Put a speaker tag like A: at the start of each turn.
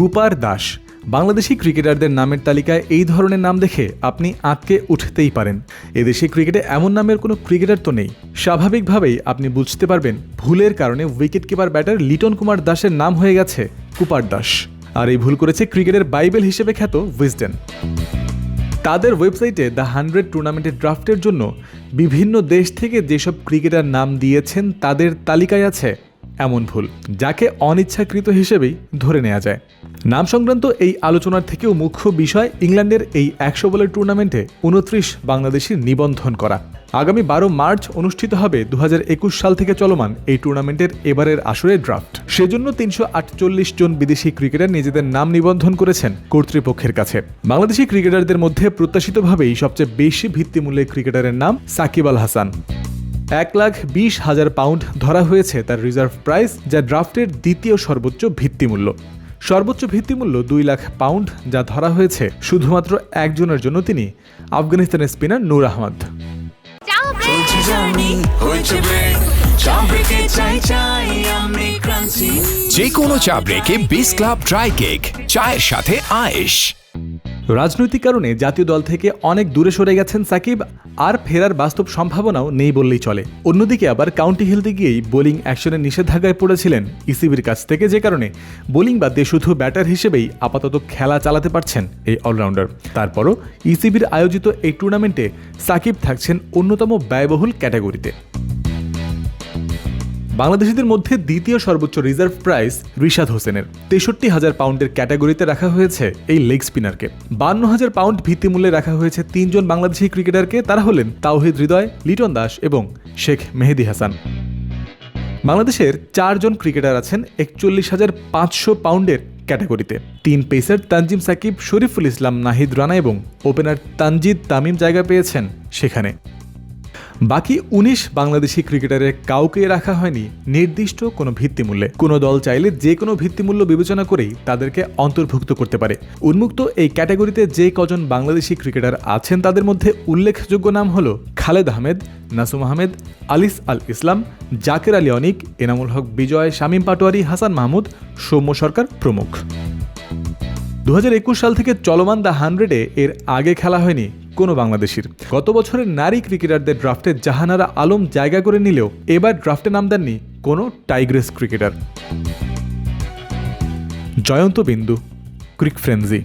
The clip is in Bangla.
A: কুপার দাস। বাংলাদেশি ক্রিকেটারদের নামের তালিকায় এই ধরনের নাম দেখে আপনি আঁতকে উঠতেই পারেন। এদেশে ক্রিকেটে এমন নামের কোনো ক্রিকেটার তো নেই। স্বাভাবিকভাবেই আপনি বুঝতে পারবেন ভুলের কারণে wicket keeper batter Liton Kumar দাসের নাম হয়ে গেছে কুপার দাস। আর এই ভুল করেছে ক্রিকেটের বাইবেল হিসেবে খ্যাত উইজডেন। তাদের ওয়েবসাইটে দ্য হান্ড্রেড টুর্নামেন্টের ড্রাফটের জন্য বিভিন্ন দেশ থেকে যেসব ক্রিকেটার নাম দিয়েছেন তাদের তালিকায় আছে এমন ভুল, যাকে অনিচ্ছাকৃত হিসেবেই ধরে নেওয়া যায়। নাম সংক্রান্ত এই আলোচনার থেকেও মুখ্য বিষয় ইংল্যান্ডের এই একশো বলের টুর্নামেন্টে উনত্রিশ বাংলাদেশির নিবন্ধন করা। আগামী বারো মার্চ অনুষ্ঠিত হবে দু হাজার একুশ সাল থেকে চলমান এই টুর্নামেন্টের এবারের আসরে ড্রাফট। সেজন্য তিনশো আটচল্লিশ জন বিদেশি ক্রিকেটার নিজেদের নাম নিবন্ধন করেছেন কর্তৃপক্ষের কাছে। বাংলাদেশি ক্রিকেটারদের মধ্যে প্রত্যাশিতভাবেই সবচেয়ে বেশি ভিত্তিমূল্যের ক্রিকেটারের নাম সাকিব আল হাসান। এক লাখ বিশ হাজার পাউন্ড ধরা হয়েছে তার রিজার্ভ প্রাইস যা ড্রাফটের দ্বিতীয় সর্বোচ্চ ভিত্তিমূল্য। সর্বোচ্চ ভিত্তিমূল্য দুই লাখ পাউন্ড যা ধরা হয়েছে শুধুমাত্র একজনের জন্য তিনি আফগানিস্তানের স্পিনার নূর আহমদ।
B: যে কোনো চা ব্রেকে বিস ক্লাব ড্রাই কেক চায়ের সাথে আয়েশ।
A: রাজনৈতিক কারণে জাতীয় দল থেকে অনেক দূরে সরে গেছেন সাকিব, আর ফেরার বাস্তব সম্ভাবনাও নেই বললেই চলে। অন্যদিকে আবার কাউন্টি খেলতে গিয়েই বোলিং অ্যাকশনের নিষেধাজ্ঞায় পড়েছিলেন ইসিবির কাছ থেকে, যে কারণে বোলিং বাদে শুধু ব্যাটার হিসেবেই আপাতত খেলা চালাতে পারছেন এই অলরাউন্ডার। তারপরও ইসিবির আয়োজিত এই টুর্নামেন্টে সাকিব থাকছেন অন্যতম ব্যয়বহুল ক্যাটাগরিতে। বাংলাদেশিদের মধ্যে দ্বিতীয় সর্বোচ্চ রিজার্ভ প্রাইস রিশাদ হোসেনের। তেষট্টি হাজার পাউন্ডের ক্যাটাগরিতে রাখা হয়েছে এই লেগ স্পিনারকে। বান্ন হাজার পাউন্ড ভিত্তিমূল্যে রাখা হয়েছে তিনজন বাংলাদেশি ক্রিকেটারকে। তারা হলেন তাওহিদ হৃদয়, লিটন দাস এবং শেখ মেহেদি হাসান। বাংলাদেশের চারজন ক্রিকেটার আছেন একচল্লিশ হাজার পাঁচশো পাউন্ডের ক্যাটাগরিতে। তিন পেসার তানজিম সাকিব, শরীফুল ইসলাম, নাহিদ রানা এবং ওপেনার তানজিদ তামিম জায়গা পেয়েছেন সেখানে। বাকি উনিশ বাংলাদেশি ক্রিকেটারের কাউকে রাখা হয়নি নির্দিষ্ট কোনো ভিত্তিমূল্যে। কোনো দল চাইলে যে কোনো ভিত্তিমূল্য বিবেচনা করেই তাদেরকে অন্তর্ভুক্ত করতে পারে। উন্মুক্ত এই ক্যাটাগরিতে যে কজন বাংলাদেশি ক্রিকেটার আছেন তাদের মধ্যে উল্লেখযোগ্য নাম হল খালেদ আহমেদ, নাসুম আহমেদ, আলিস আল ইসলাম, জাকের আলী অনিক, এনামুল হক বিজয়, শামীম পাটোয়ারি, হাসান মাহমুদ, সৌম্য সরকার প্রমুখ। দু হাজার একুশ সাল থেকে চলমান দ্য হান্ড্রেডে এর আগে খেলা হয়নি কোনো বাংলাদেশির। গত বছরের নারী ক্রিকেটারদের ড্রাফটে জাহানারা আলম জায়গা করে নিলেও এবার ড্রাফটে নাম দেননি কোনো টাইগ্রেস ক্রিকেটার। জয়ন্ত বিন্দু, ক্রিক ফ্রেন্সি।